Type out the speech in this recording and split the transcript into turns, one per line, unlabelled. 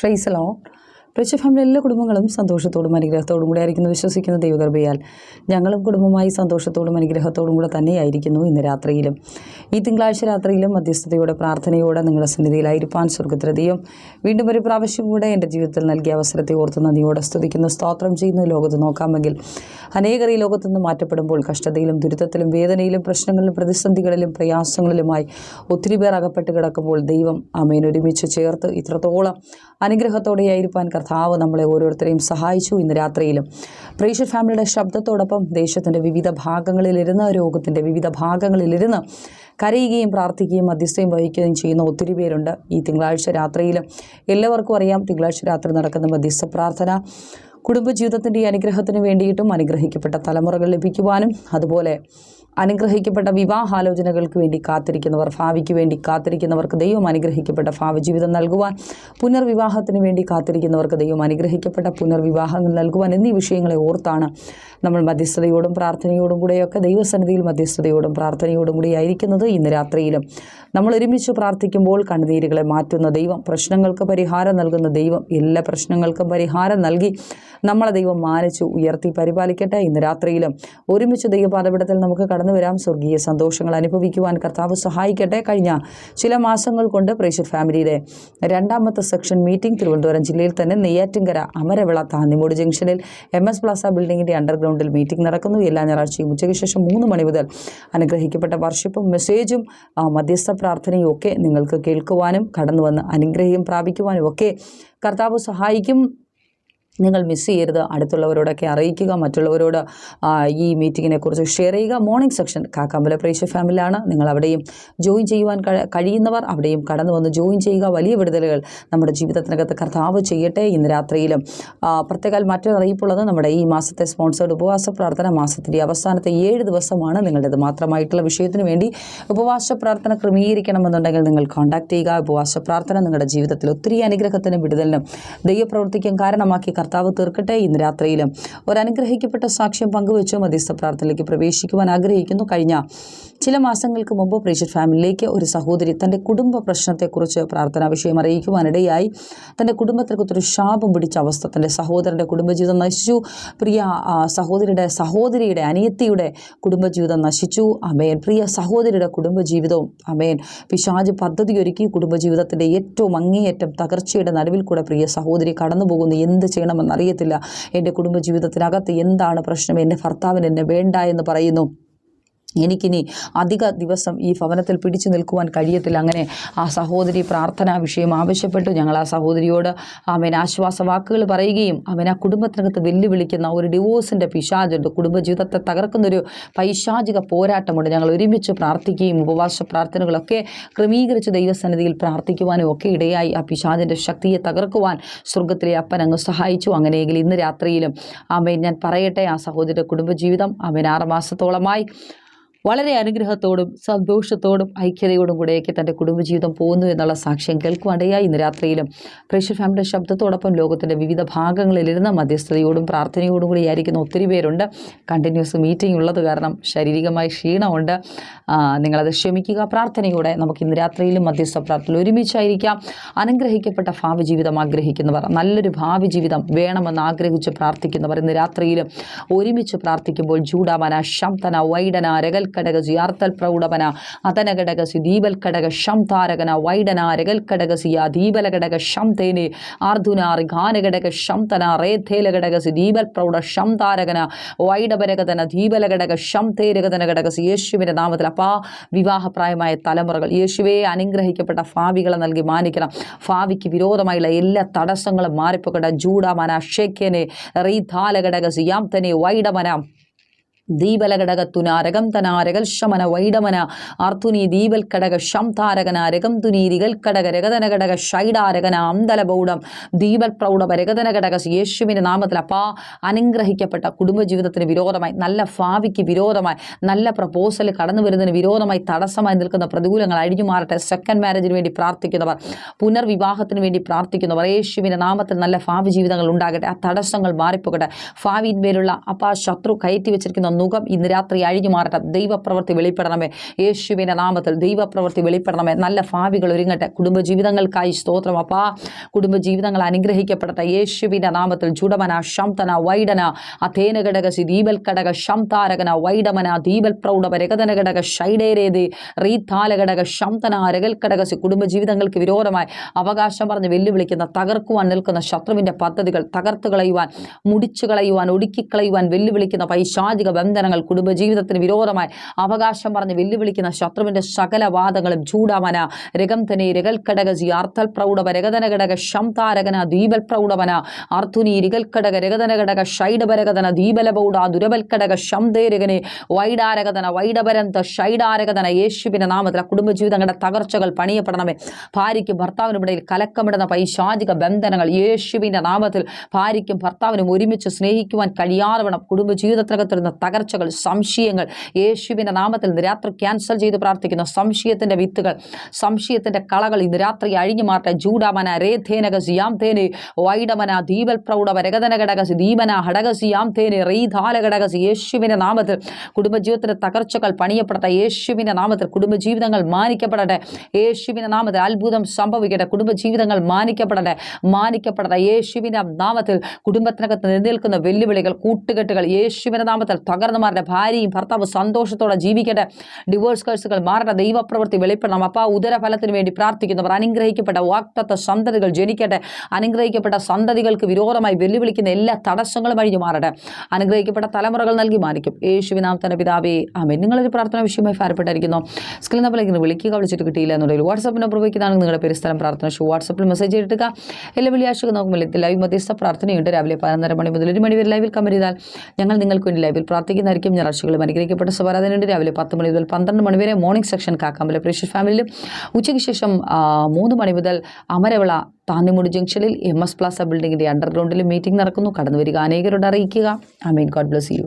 place alone. Rich family എല്ലാ കുടുംബങ്ങളും സന്തോഷത്തോടും അനുഗ്രഹത്തോടും കൂടെ ആയിരിക്കുന്നു. വിശ്വസിക്കുന്ന ദൈവകൃപയാൽ. ഞങ്ങളും കുടുംബമായി സന്തോഷത്തോടും അനുഗ്രഹത്തോടും കൂടെ തന്നെയായിരിക്കുന്നു ഇന്ന് രാത്രിയിലും. ഈ തിങ്കളാഴ്ച രാത്രിയിലും മധ്യസ്ഥതയോടെ പ്രാർത്ഥനയോടെ നിങ്ങളുടെ സന്നിധിയിലായിരിക്കാൻ സ്വർഗത്തിലധികം വീണ്ടും ഒരു പ്രാവശ്യം കൂടെ എന്റെ ജീവിതത്തിൽ നൽകിയ അവസരത്തെ ഓർത്ത് നന്ദിയോടെ സ്തുതിക്കുന്നു സ്തോത്രം ചെയ്യുന്നു. ലോകത്ത് നോക്കാമെങ്കിൽ അനേകർ ഈ ലോകത്തുനിന്ന് മാറ്റപ്പെടുമ്പോൾ കഷ്ടതയിലും ദുരിതത്തിലും വേദനയിലും പ്രശ്നങ്ങളിലും പ്രതിസന്ധികളിലും പ്രയാസങ്ങളിലുമായി ഒത്തിരി പേർ അകപ്പെട്ട് കിടക്കുമ്പോൾ ദൈവം അമേൻ ഒരുമിച്ച് ചേർത്ത് ഇത്രത്തോളം അനുഗ്രഹത്തോടെയായിരിക്കാൻ നമ്മളെ ഓരോരുത്തരെയും സഹായിച്ചു ഇന്ന് രാത്രിയിലും. പ്രേക്ഷ ഫാമിലിയുടെ ശബ്ദത്തോടൊപ്പം ദേശത്തിന്റെ വിവിധ ഭാഗങ്ങളിലിരുന്ന് രോഗത്തിന്റെ വിവിധ ഭാഗങ്ങളിലിരുന്ന് കരയുകയും പ്രാർത്ഥിക്കുകയും മധ്യസ്ഥയും വഹിക്കുകയും ചെയ്യുന്ന ഒത്തിരി പേരുണ്ട്. ഈ തിങ്കളാഴ്ച രാത്രിയിലും എല്ലാവർക്കും അറിയാം. തിങ്കളാഴ്ച രാത്രി നടക്കുന്ന മധ്യസ്ഥ പ്രാർത്ഥന. കുടുംബജീവിതത്തിന്റെ അനുഗ്രഹത്തിന് വേണ്ടിയിട്ടും അനുഗ്രഹിക്കപ്പെട്ട തലമുറകൾ ലഭിക്കുവാനും അതുപോലെ അനുഗ്രഹിക്കപ്പെട്ട വിവാഹാലോചനകൾക്ക് വേണ്ടി കാത്തിരിക്കുന്നവർ ഭാവിക്ക് വേണ്ടി കാത്തിരിക്കുന്നവർക്ക് ദൈവം അനുഗ്രഹിക്കപ്പെട്ട ഭാവി ജീവിതം നൽകുവാൻ പുനർവിവാഹത്തിന് വേണ്ടി കാത്തിരിക്കുന്നവർക്ക് ദൈവം അനുഗ്രഹിക്കപ്പെട്ട പുനർവിവാഹങ്ങൾ നൽകുവാൻ എന്നീ വിഷയങ്ങളെ ഓർത്താണ് നമ്മൾ മധ്യസ്ഥതയോടും പ്രാർത്ഥനയോടും കൂടെയൊക്കെ ദൈവസന്നിധിയിൽ മധ്യസ്ഥതയോടും പ്രാർത്ഥനയോടും കൂടി ആയിരിക്കുന്നത് ഇന്ന് രാത്രിയിലും. നമ്മൾ ഒരുമിച്ച് പ്രാർത്ഥിക്കുമ്പോൾ കണ്ണുനീരുകളെ മാറ്റുന്ന ദൈവം പ്രശ്നങ്ങൾക്ക് പരിഹാരം നൽകുന്ന ദൈവം എല്ലാ പ്രശ്നങ്ങൾക്കും പരിഹാരം നൽകി നമ്മളെ ദൈവം മാനിച്ചു ഉയർത്തി പരിപാലിക്കട്ടെ. ഇന്ന് രാത്രിയിലും ഒരുമിച്ച് ദൈവപാതപിടത്തിൽ നമുക്ക് കടന്നു വരാം. സ്വർഗീയ സന്തോഷങ്ങൾ അനുഭവിക്കുവാൻ കർത്താവ് സഹായിക്കട്ടെ. കഴിഞ്ഞ ചില മാസങ്ങൾ കൊണ്ട് പ്രേഷർ ഫാമിലിയുടെ രണ്ടാമത്തെ സെക്ഷൻ മീറ്റിംഗ് തിരുവനന്തപുരം ജില്ലയിൽ തന്നെ നെയ്യാറ്റിൻകര അമരവിള താന്നിമൂട് ജംഗ്ഷനിൽ എം എസ് പ്ലാസ ബിൽഡിങ്ങിന്റെ അണ്ടർഗ്രൗണ്ടിൽ മീറ്റിംഗ് നടക്കുന്നു. എല്ലാ ഞായറാഴ്ചയും ഉച്ചയ്ക്ക് ശേഷം മൂന്ന് മണി മുതൽ അനുഗ്രഹിക്കപ്പെട്ട വർഷിപ്പും മെസ്സേജും മധ്യസ്ഥ പ്രാർത്ഥനയും ഒക്കെ നിങ്ങൾക്ക് കേൾക്കുവാനും കടന്നു വന്ന് അനുഗ്രഹം പ്രാപിക്കുവാനും ഒക്കെ കർത്താവ് സഹായിക്കും. നിങ്ങൾ മിസ് ചെയ്യരുത്. അടുത്തുള്ളവരോടൊക്കെ അറിയിക്കുക. മറ്റുള്ളവരോട് ഈ മീറ്റിങ്ങിനെ കുറിച്ച് ഷെയർ ചെയ്യുക. മോർണിംഗ് സെക്ഷൻ കാക്കാമ്പല പ്രേക്ഷ ഫാമിലിയാണ് നിങ്ങൾ അവിടെയും ജോയിൻ ചെയ്യുവാൻ കഴിയുന്നവർ അവിടെയും കടന്നു വന്ന് ജോയിൻ ചെയ്യുക. വലിയ വിടുതലുകൾ നമ്മുടെ ജീവിതത്തിനകത്ത് കർത്താവ് ചെയ്യട്ടെ. ഇന്ന് രാത്രിയിലും പ്രത്യേകം മറ്റൊരു അറിയിപ്പുള്ളത് നമ്മുടെ ഈ മാസത്തെ സ്പോൺസേഡ് ഉപവാസ പ്രാർത്ഥന മാസത്തിന്റെ അവസാനത്തെ ഏഴ് ദിവസമാണ് നിങ്ങളുടേത്. മാത്രമായിട്ടുള്ള വിഷയത്തിന് വേണ്ടി ഉപവാസ പ്രാർത്ഥന ക്രമീകരിക്കണമെന്നുണ്ടെങ്കിൽ നിങ്ങൾ കോൺടാക്ട് ചെയ്യുക. ഉപവാസ പ്രാർത്ഥന നിങ്ങളുടെ ജീവിതത്തിൽ ഒത്തിരി അനുഗ്രഹത്തിനും വിടുതലിനും ദൈവപ്രവർത്തിക്കും കാരണമാക്കി കർത്താവ് തീർക്കട്ടെ ഇന്ന് രാത്രിയിലും. ഒരു അനുഗ്രഹിക്കപ്പെട്ട സാക്ഷ്യം പങ്കുവെച്ച് മധ്യസ്ഥ പ്രാർത്ഥനയിലേക്ക് പ്രവേശിക്കുവാൻ ആഗ്രഹിക്കുന്നു. കഴിഞ്ഞ ചില മാസങ്ങൾക്ക് മുമ്പ് പ്രീഷർ ഫാമിലിയിലേക്ക് ഒരു സഹോദരി തന്റെ കുടുംബ പ്രശ്നത്തെക്കുറിച്ച് പ്രാർത്ഥനാ വിഷയം അറിയിക്കുവാനിടയായി. തന്റെ കുടുംബത്തിനകത്തൊരു ശാപം പിടിച്ച അവസ്ഥ തന്റെ സഹോദരന്റെ കുടുംബജീവിതം നശിച്ചു. പ്രിയ സഹോദരിയുടെ സഹോദരിയുടെ അനിയത്തിയുടെ കുടുംബജീവിതം നശിച്ചു. അമേൻ. പ്രിയ സഹോദരിയുടെ കുടുംബജീവിതവും അമേൻ. പിശാജ് പദ്ധതി ഒരുക്കി കുടുംബജീവിതത്തിന്റെ ഏറ്റവും അങ്ങേയറ്റം തകർച്ചയുടെ നടുവിൽ കൂടെ പ്രിയ സഹോദരി കടന്നു പോകുന്നു എന്ത് ചെയ്യണമെന്നറിയത്തില്ല. എന്റെ കുടുംബജീവിതത്തിനകത്ത് എന്താണ് പ്രശ്നം? എന്റെ ഭർത്താവിന് എന്നെ വേണ്ട എന്ന് പറയുന്നു. എനിക്കിനി അധിക ദിവസം ഈ ഭവനത്തിൽ പിടിച്ചു നിൽക്കുവാൻ കഴിയത്തില്ല. അങ്ങനെ ആ സഹോദരി പ്രാർത്ഥനാ വിഷയം ആവശ്യപ്പെട്ടു. ഞങ്ങൾ ആ സഹോദരിയോട് അവൻ ആശ്വാസ വാക്കുകൾ പറയുകയും അവൻ ആ കുടുംബത്തിനകത്ത് വെല്ലുവിളിക്കുന്ന ഒരു ഡിവോഴ്സിന്റെ പിശാചുണ്ട്. കുടുംബജീവിതത്തെ തകർക്കുന്നൊരു പൈശാചിക പോരാട്ടമുണ്ട്. ഞങ്ങൾ ഒരുമിച്ച് പ്രാർത്ഥിക്കുകയും ഉപവാസ പ്രാർത്ഥനകളൊക്കെ ക്രമീകരിച്ച് ദൈവസന്നിധിയിൽ പ്രാർത്ഥിക്കുവാനും ഒക്കെ ഇടയായി. ആ പിശാചിന്റെ ശക്തിയെ തകർക്കുവാൻ സ്വർഗത്തിലെ അപ്പൻ അങ്ങ് സഹായിച്ചു. അങ്ങനെയെങ്കിൽ ഇന്ന് രാത്രിയിലും അവൻ ഞാൻ പറയട്ടെ ആ സഹോദരിയുടെ കുടുംബജീവിതം അവൻ ആറ് മാസത്തോളമായി വളരെ അനുഗ്രഹത്തോടും സന്തോഷത്തോടും ഐക്യതയോടും കൂടെയൊക്കെ തന്റെ കുടുംബജീവിതം പോകുന്നു എന്നുള്ള സാക്ഷ്യം കേൾക്കുവാണ്ടയായി ഇന്ന് രാത്രിയിലും പ്രേക്ഷർ ഫാമിലിയുടെ ശബ്ദത്തോടൊപ്പം ലോകത്തിന്റെ വിവിധ ഭാഗങ്ങളിലിരുന്ന മധ്യസ്ഥതയോടും പ്രാർത്ഥനയോടും കൂടി ആയിരിക്കുന്ന ഒത്തിരി പേരുണ്ട്. കണ്ടിന്യൂസ് മീറ്റിംഗ് ഉള്ളത് കാരണം ശാരീരികമായി ക്ഷീണമുണ്ട്. നിങ്ങളത് ക്ഷമിക്കുക. പ്രാർത്ഥനയോടെ നമുക്ക് ഇന്ന് രാത്രിയിലും മധ്യസ്ഥ പ്രാർത്ഥന ഒരുമിച്ചായിരിക്കാം. അനുഗ്രഹിക്കപ്പെട്ട ഭാവി ജീവിതം ആഗ്രഹിക്കുന്നവർ നല്ലൊരു ഭാവി ജീവിതം വേണമെന്ന് ആഗ്രഹിച്ച് പ്രാർത്ഥിക്കുന്നവർ ഇന്ന് രാത്രിയിലും ഒരുമിച്ച് പ്രാർത്ഥിക്കുമ്പോൾ ജൂഡാമന ശംതന വൈഡന രകൽക്കടക ജിയാർത്തൽ പ്രൗഢവന ഘടക ഷം താരകന വൈഡന രകൽക്കടകസിയ കടക ഷം തന ഗാനഘടക ശംതന സി ദീപൽ പ്രൗഢ ഷം താരകന വൈഡപരകതന ദീപല ഘടക ഷം തേരകതന ഘടക സി യേശുവിന്റെ നാമത്തിൽ അപ്പാ വിവാഹപ്രായമായ തലമുറകൾ. യേശുവെ അനുഗ്രഹിക്കപ്പെട്ട ഭാവികളെ നൽകി മാനിക്കണം. ഭാവിക്ക് വിരോധമായുള്ള എല്ലാ തടസ്സങ്ങളും മാറിപ്പോകട്ടെ. ജൂഡമന ഷേഖ്യനെ സിയാം തനെ വൈഡമന ദീപലഘടകത്തുനാരകം തനാരകൽ ശമന വൈഡമന. അർത്ഥുനി ദീപൽ കടക ശംതാരകന രകം തുനീരികൽ കടക രഗതന ഘടക ഷൈഡാരകന അന്തലബൗഡം ദീപൽ പ്രൗഢമ രഗതന ഘടക യേശുവിന്റെ നാമത്തിൽ അപ്പാ അനുഗ്രഹിക്കപ്പെട്ട കുടുംബജീവിതത്തിന് വിരോധമായി നല്ല ഭാവിക്ക് വിരോധമായി നല്ല പ്രപ്പോസൽ കടന്നു വരുന്നതിന് വിരോധമായി തടസ്സമായി നിൽക്കുന്ന പ്രതികൂലങ്ങൾ അഴിഞ്ഞു മാറട്ടെ. സെക്കൻഡ് മാരേജിന് വേണ്ടി പ്രാർത്ഥിക്കുന്നവർ പുനർവിവാഹത്തിന് വേണ്ടി പ്രാർത്ഥിക്കുന്നവർ യേശുവിന്റെ നാമത്തിൽ നല്ല ഭാവി ജീവിതങ്ങൾ ഉണ്ടാകട്ടെ. ആ തടസ്സങ്ങൾ മാറിപ്പോകട്ടെ. ഭാവിയിന്മേലുള്ള അപ്പാ ശത്രു കയറ്റി വെച്ചിരിക്കുന്ന നുകം ഇന്ന് രാത്രി അഴിഞ്ഞു മാറട്ടെ. ദൈവപ്രവൃത്തി വെളിപ്പെടണമേ. യേശുവിന്റെ നാമത്തിൽ ദൈവപ്രവൃത്തി വെളിപ്പെടണമേ. നല്ല ഭാവികൾ ഒരുങ്ങട്ടെ. കുടുംബജീവിതങ്ങൾക്കായി സ്തോത്രം. അപ്പാ കുടുംബജീവിതങ്ങൾ അനുഗ്രഹിക്കപ്പെടട്ടെ. യേശുവിന്റെ നാമത്തിൽ ചുടമന ശംതന വൈഡന അഥേന ഘടകസി ദീപൽ ഘടക ശംതാരകന വൈഡമന ദീപൽ പ്രൗഢ രഗതന ഘടക ഷൈഡേരേതി റീതാല ഘടക ശംതന രകൽ കുടുംബജീവിതങ്ങൾക്ക് വിരോധമായി അവകാശം പറഞ്ഞ് വെല്ലുവിളിക്കുന്ന തകർക്കുവാൻ നിൽക്കുന്ന ശത്രുവിന്റെ പദ്ധതികൾ തകർത്ത് കളയുവാൻ മുടിച്ചു കളയുവാൻ ഒടുക്കിക്കളയുവാൻ വെല്ലുവിളിക്കുന്ന പൈശാചിക ബന്ധനങ്ങൾ കുടുംബജീവിതത്തിന് വിരോധമായി അവകാശം പറഞ്ഞ് വെല്ലുവിളിക്കുന്ന ശത്രുവിന്റെ സകല വാദങ്ങളും ചൂടാമന രകം തന്നെ രകൽ ഘടകസി അർത്ഥൽ പ്രൗഢവ രകതന ഘടക ശംതാരകന ദീപൽ പ്രൗഢവന അർത്ഥുനി രികൽ ഘടക രഗതന ഘടക ഷൈഡപരഗതന ദീപലബൗഡ ദുരബൽ ഘടക ശംദേരകനെ വൈഡാരകതന വൈഡപരന്ത ഷൈഡാരകതന യേശുവിന്റെ നാമത്തിൽ കുടുംബജീവിതങ്ങളുടെ തകർച്ചകൾ പണിയപ്പെടണമേ. ഭാര്യയ്ക്കും ഭർത്താവിനും ഇടയിൽ കലക്കമിടുന്ന പൈശാചിക ബന്ധനങ്ങൾ യേശുവിന്റെ നാമത്തിൽ ഭാര്യയ്ക്കും ഭർത്താവിനും ഒരുമിച്ച് സ്നേഹിക്കുവാൻ കഴിയാതെ വേണം കുടുംബജീവിതത്തിനകത്തിരുന്ന തകർച്ചകൾ സംശയങ്ങൾ. യേശുവിന്റെ നാമത്തിൽ ഇന്ന് രാത്രി ക്യാൻസൽ ചെയ്ത് പ്രാർത്ഥിക്കുന്ന. സംശയത്തിന്റെ വിത്തുകൾ സംശയത്തിന്റെ കളകൾ ഇന്ന് രാത്രി അഴിഞ്ഞു മാറട്ടെ. ജൂഡാമന രേധേനകസി യാം തേനെ വൈഡമന ദീപൽ പ്രൗഢവ രഗതന ഘടകസി ദീപന ഹടകസി യാം തേനെ റീധാല ഘടകസി യേശുവിന്റെ നാമത്തിൽ കുടുംബജീവിതത്തിന്റെ തകർച്ചകൾ പണിയപ്പെടട്ടെ. യേശുവിന്റെ നാമത്തിൽ കുടുംബജീവിതങ്ങൾ മാനിക്കപ്പെടട്ടെ. യേശുവിന്റെ നാമത്തിൽ അത്ഭുതം സംഭവിക്കട്ടെ. കുടുംബജീവിതങ്ങൾ മാനിക്കപ്പെടട്ടെ. മാനിക്കപ്പെടട്ടെ. യേശുവിന്റെ നാമത്തിൽ കുടുംബത്തിനകത്ത് നിലനിൽക്കുന്ന വെല്ലുവിളികൾ കൂട്ടുകെട്ടുകൾ യേശുവിന്റെ നാമത്തിൽ തകർന്നു മാറട്ടെ ഭാര്യയും ഭർത്താവ് സന്തോഷത്തോടെ ജീവിക്കട്ടെ. ഡിവോഴ്സ് കേസുകൾ മാറട്ടെ. ദൈവപ്രവൃത്തി വെളിപ്പെടണം. അപ്പ ഉദരഫലത്തിന് വേണ്ടി പ്രാർത്ഥിക്കുന്നവർ അനുഗ്രഹിക്കപ്പെട്ട വാക്തത്വ സന്തതികൾ ജനിക്കട്ടെ. അനുഗ്രഹിക്കപ്പെട്ട സന്തതികൾക്ക് വിരോധമായി വെല്ലുവിളിക്കുന്ന എല്ലാ തടസ്സങ്ങളും അഴിഞ്ഞു മാറട്ടെ. അനുഗ്രഹിക്കപ്പെട്ട തലമുറകൾ നൽകി മാനിക്കും. യേശുവിനാമത്തന്റെ പിതാവേ ആമേ നിങ്ങളൊരു പ്രാർത്ഥന വിഷയമായി ഭാരപ്പെട്ടായിരിക്കുന്നു സ്ക്രീൻ നമ്പറിലേക്ക് വിളിക്കുക വിളിച്ചിട്ട് കിട്ടിയില്ല എന്നുണ്ടെങ്കിൽ വാട്സാപ്പ് നമ്പർ ഉപയോഗിക്കുന്നതാണ് നിങ്ങളുടെ പേര് സ്ഥലം പ്രാർത്ഥന ഷോ. വാട്സപ്പിൽ മെസ്സേജ് ഇട്ടുക എല്ലാ വെള്ളിയാഴ്ച നോക്കുമ്പോൾ ലൈവ് മധ്യസ്ഥ പ്രാർത്ഥനയുണ്ട്. രാവിലെ പതിനൊന്നര മണി മുതൽ ഒരു മണി വരെ ലൈവിൽ കമന്റ് ചെയ്താൽ ഞങ്ങൾ നിങ്ങൾക്ക് വേണ്ടി ലൈവിൽ പ്രാർത്ഥിക്കുന്നതായിരിക്കും. ഞായറാഴ്ചകളിൽ അനുഗ്രഹിക്കപ്പെട്ട സവാരാധനുണ്ട് രാവിലെ പത്ത് മണി മുതൽ പന്ത്രണ്ട് മണി വരെ മോർണിംഗ് സെക്ഷൻ കാക്കാമ്പല പ്രേക്ഷ ഫാമിലിയിലും. ഉച്ചയ്ക്ക് ശേഷം മൂന്ന് മണി മുതൽ അമരവിള താന്നിമുടി ജംഗ്ഷനിൽ എം എസ് പ്ലാസ ബിൽഡിങ്ങിന്റെ അണ്ടർഗ്രൗണ്ടിൽ മീറ്റിംഗ് നടക്കുന്നു. കടന്നു വരിക അനേകരോട് അറിയിക്കുക. I mean God bless you